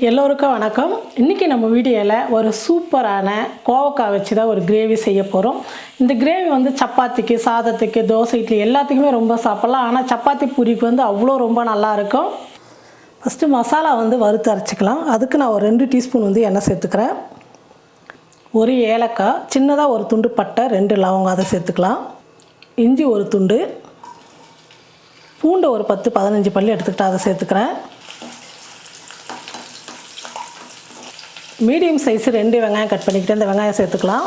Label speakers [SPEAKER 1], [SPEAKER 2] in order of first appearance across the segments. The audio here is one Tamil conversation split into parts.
[SPEAKER 1] எல்லோருக்கும் வணக்கம். இன்றைக்கி நம்ம வீடியோவில் ஒரு சூப்பரான கோவக்காய் வச்சு தான் ஒரு கிரேவி செய்ய போகிறோம் இந்த கிரேவி வந்து சப்பாத்திக்கு சாதத்துக்கு தோசை இட்லி எல்லாத்துக்குமே ரொம்ப சாப்பிட்லாம். ஆனால் சப்பாத்தி பூரிக்கு வந்து அவ்வளோ ரொம்ப நல்லாயிருக்கும் ஃபஸ்ட்டு மசாலா வந்து வறுத்து அரைச்சிக்கலாம். அதுக்கு நான் ஒரு ரெண்டு டீஸ்பூன் வந்து எண்ணெய் சேர்த்துக்கிறேன். ஒரு ஏலக்காய் சின்னதாக ஒரு துண்டு பட்டை ரெண்டு லவங்கம் அதை சேர்த்துக்கலாம். இஞ்சி ஒரு துண்டு பூண்டு ஒரு பத்து பதினஞ்சு பல்லு எடுத்துக்கிட்டு அதை சேர்த்துக்கிறேன். மீடியம் சைஸ் ரெண்டு வெங்காயம் கட் பண்ணிக்கிட்டு அந்த வெங்காயம் சேர்த்துக்கலாம்.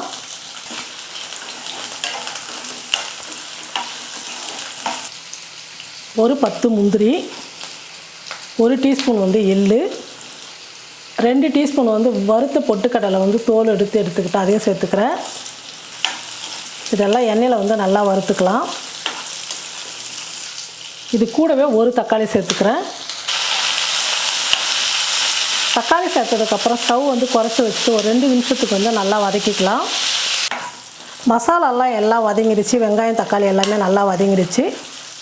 [SPEAKER 1] ஒரு பத்து முந்திரி ஒரு டீஸ்பூன் வந்து எள்ளு ரெண்டு டீஸ்பூன் வந்து வறுத்த பொட்டுக்கடலை வந்து தோல் எடுத்து எடுத்துக்கிட்டு அதையும் சேர்த்துக்கிறேன். இதெல்லாம் எண்ணெயில் வந்து நல்லா வறுத்துக்கலாம். இது கூடவே ஒரு தக்காளி சேர்த்துக்கிறேன். தக்காளி சேர்த்ததுக்கப்புறம் ஸ்டவ் வந்து குறைச்சி வச்சுட்டு ஒரு ரெண்டு நிமிஷத்துக்கு வந்து நல்லா வதக்கிக்கலாம். மசாலாலாம் எல்லாம் வதங்கிடுச்சு வெங்காயம் தக்காளி எல்லாமே நல்லா வதங்கிடுச்சு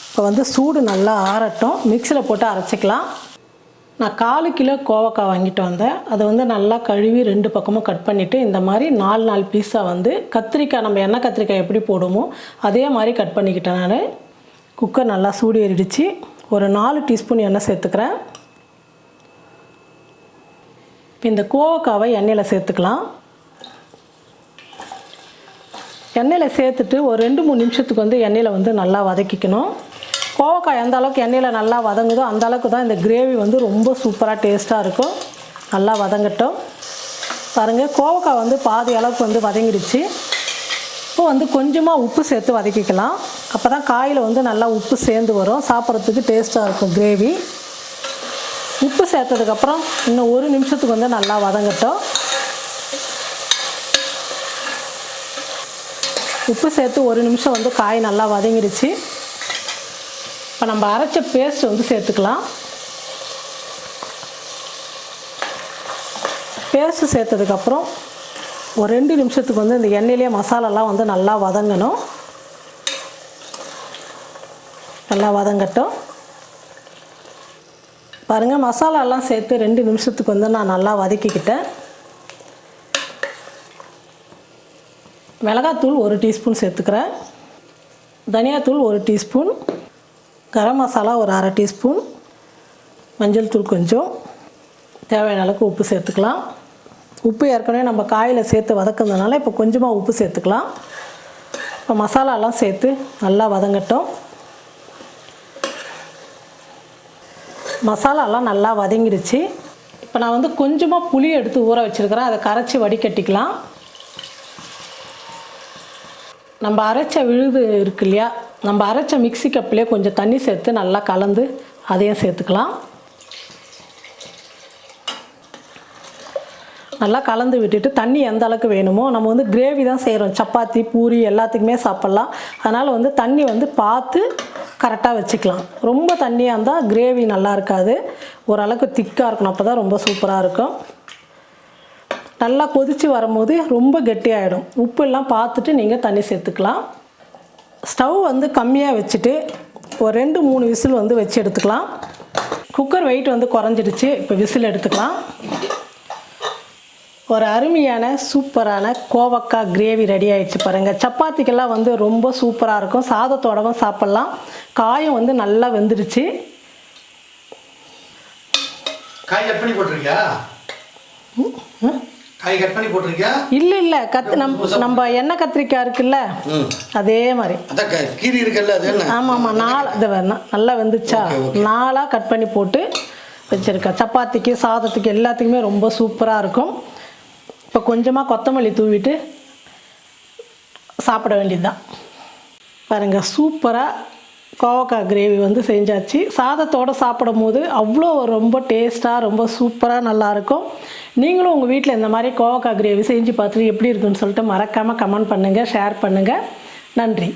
[SPEAKER 1] இப்போ வந்து சூடு நல்லா ஆறட்டும். மிக்சியில் போட்டு அரைச்சிக்கலாம். நான் காலு கிலோ கோவக்காய் வாங்கிட்டு வந்தேன். அதை வந்து நல்லா கழுவி ரெண்டு பக்கமும் கட் பண்ணிவிட்டு இந்த மாதிரி நாலு நாலு பீஸாக வந்து கத்திரிக்காய் நம்ம எண்ணெய் கத்திரிக்காய் எப்படி போடுமோ அதே மாதிரி கட் பண்ணிக்கிட்டேன் நான். குக்கர் நல்லா சூடு ஏறிடுச்சு. ஒரு நாலு டீஸ்பூன் எண்ணெய் சேர்த்துக்கிறேன். இப்போ இந்த கோவக்காவை எண்ணெயில் சேர்த்துக்கலாம். எண்ணெயில் சேர்த்துட்டு ஒரு ரெண்டு மூணு நிமிஷத்துக்கு வந்து எண்ணெயில் வந்து நல்லா வதக்கிக்கணும். கோவக்காய் எந்த அளவுக்கு எண்ணெயில் நல்லா வதங்குதோ அந்த அளவுக்கு தான் இந்த கிரேவி வந்து ரொம்ப சூப்பராக டேஸ்ட்டாக இருக்கும். நல்லா வதங்கட்டும். பாருங்கள் கோவக்காய் வந்து பாதி அளவுக்கு வந்து வதங்கிடுச்சு. இப்போ வந்து கொஞ்சமாக உப்பு சேர்த்து வதக்கிக்கலாம். அப்போ தான் காயில் வந்து நல்லா உப்பு சேர்ந்து வரும். சாப்பிட்றதுக்கு டேஸ்ட்டாக இருக்கும் கிரேவி. உப்பு சேர்த்ததுக்கப்புறம் இன்னும் ஒரு நிமிஷத்துக்கு வந்து நல்லா வதங்கட்டும். உப்பு சேர்த்து ஒரு நிமிஷம் வந்து காய் நல்லா வதங்கிடுச்சு இப்போ நம்ம அரைச்ச பேஸ்ட் வந்து சேர்த்துக்கலாம். பேஸ்ட்டு சேர்த்ததுக்கப்புறம் ஒரு ரெண்டு நிமிஷத்துக்கு வந்து இந்த எண்ணெயிலே மசாலாலாம் வந்து நல்லா வதங்கணும். நல்லா வதங்கட்டும். பாருங்கள் மசாலாலாம் சேர்த்து ரெண்டு நிமிஷத்துக்கு வந்து நான் நல்லா வதக்கிக்கிட்டேன். மிளகாத்தூள் ஒரு டீஸ்பூன் சேர்த்துக்கிறேன். தனியாத்தூள் ஒரு டீஸ்பூன். கரம் மசாலா ஒரு அரை டீஸ்பூன். மஞ்சள் தூள் கொஞ்சம். தேவையான அளவுக்கு உப்பு சேர்த்துக்கலாம். உப்பு ஏற்கனவே நம்ம காயில் சேர்த்து வதக்கிறதுனால இப்போ கொஞ்சமாக உப்பு சேர்த்துக்கலாம். இப்போ மசாலாலாம் சேர்த்து நல்லா வதங்கட்டும். மசாலாலாம் நல்லா வதங்கிடுச்சு இப்போ நான் வந்து கொஞ்சமாக புளி எடுத்து ஊற வச்சுருக்கிறேன். அதை கரைச்சி வடிகட்டிக்கலாம். நம்ம அரைச்ச விழுது இருக்கு இல்லையா? நம்ம அரைச்ச மிக்ஸி கப்பிலே கொஞ்சம் தண்ணி சேர்த்து நல்லா கலந்து அதையும் சேர்த்துக்கலாம். நல்லா கலந்து விட்டுட்டு தண்ணி எந்த அளவுக்கு வேணுமோ நம்ம வந்து கிரேவி தான் செய்கிறோம் சப்பாத்தி பூரி எல்லாத்துக்குமே சாப்பிட்லாம். அதனால் வந்து தண்ணி வந்து பார்த்து கரெக்டாக வச்சுக்கலாம். ரொம்ப தண்ணியாக இருந்தால் கிரேவி நல்லா இருக்காது. ஓரளவுக்கு திக்காக இருக்கணும். அப்போ தான் ரொம்ப சூப்பராக இருக்கும். நல்லா கொதித்து வரும்போது ரொம்ப கெட்டியாகிடும் உப்பு எல்லாம் பார்த்துட்டு நீங்கள் தண்ணி சேர்த்துக்கலாம். ஸ்டவ் வந்து கம்மியாக வச்சுட்டு ஒரு ரெண்டு மூணு விசில் வந்து வச்சு எடுத்துக்கலாம். குக்கர் வெயிட் வந்து குறைஞ்சிடுச்சு. இப்போ விசில் எடுத்துக்கலாம். ஒரு அருமையான சூப்பரான கோவக்காய் கிரேவி ரெடி ஆயிடுச்சு பாருங்கள் சப்பாத்திக்கெல்லாம் வந்து ரொம்ப சூப்பராக இருக்கும். சாதத்தோடவும் சாப்பிட்லாம். காயும் வந்து நல்லா வெந்துடுச்சு
[SPEAKER 2] காய் கட் பண்ணி போட்டிருக்கியா? காய் கட் பண்ணி போட்டிருக்கியா?
[SPEAKER 1] இல்லை இல்லை. கத் நம் நம்ம எண்ணெய் கத்திரிக்காய் இருக்குல்ல? அதே மாதிரி.
[SPEAKER 2] கீரி இருக்குல்ல அது
[SPEAKER 1] ஆமாம் ஆமாம் நாலு இது வேணாம் நல்லா வெந்துச்சா? நாலாக கட் பண்ணி போட்டு வச்சுருக்கேன். சப்பாத்திக்கு சாதத்துக்கு எல்லாத்துக்குமே ரொம்ப சூப்பராக இருக்கும். இப்போ கொஞ்சமாக கொத்தமல்லி தூவிட்டு சாப்பிட வேண்டியதுதான். பாருங்கள் சூப்பராக கோவக்காய் கிரேவி வந்து செஞ்சாச்சு. சாதத்தோடு சாப்பிடும் போது அவ்வளோ ரொம்ப டேஸ்ட்டாக ரொம்ப சூப்பராக நல்லாயிருக்கும் நீங்களும் உங்கள் வீட்டில் இந்த மாதிரி கோவக்காய் கிரேவி செஞ்சு பார்த்துட்டு எப்படி இருக்குன்னு சொல்லிட்டு மறக்காமல் கமெண்ட் பண்ணுங்கள் ஷேர் பண்ணுங்கள் நன்றி.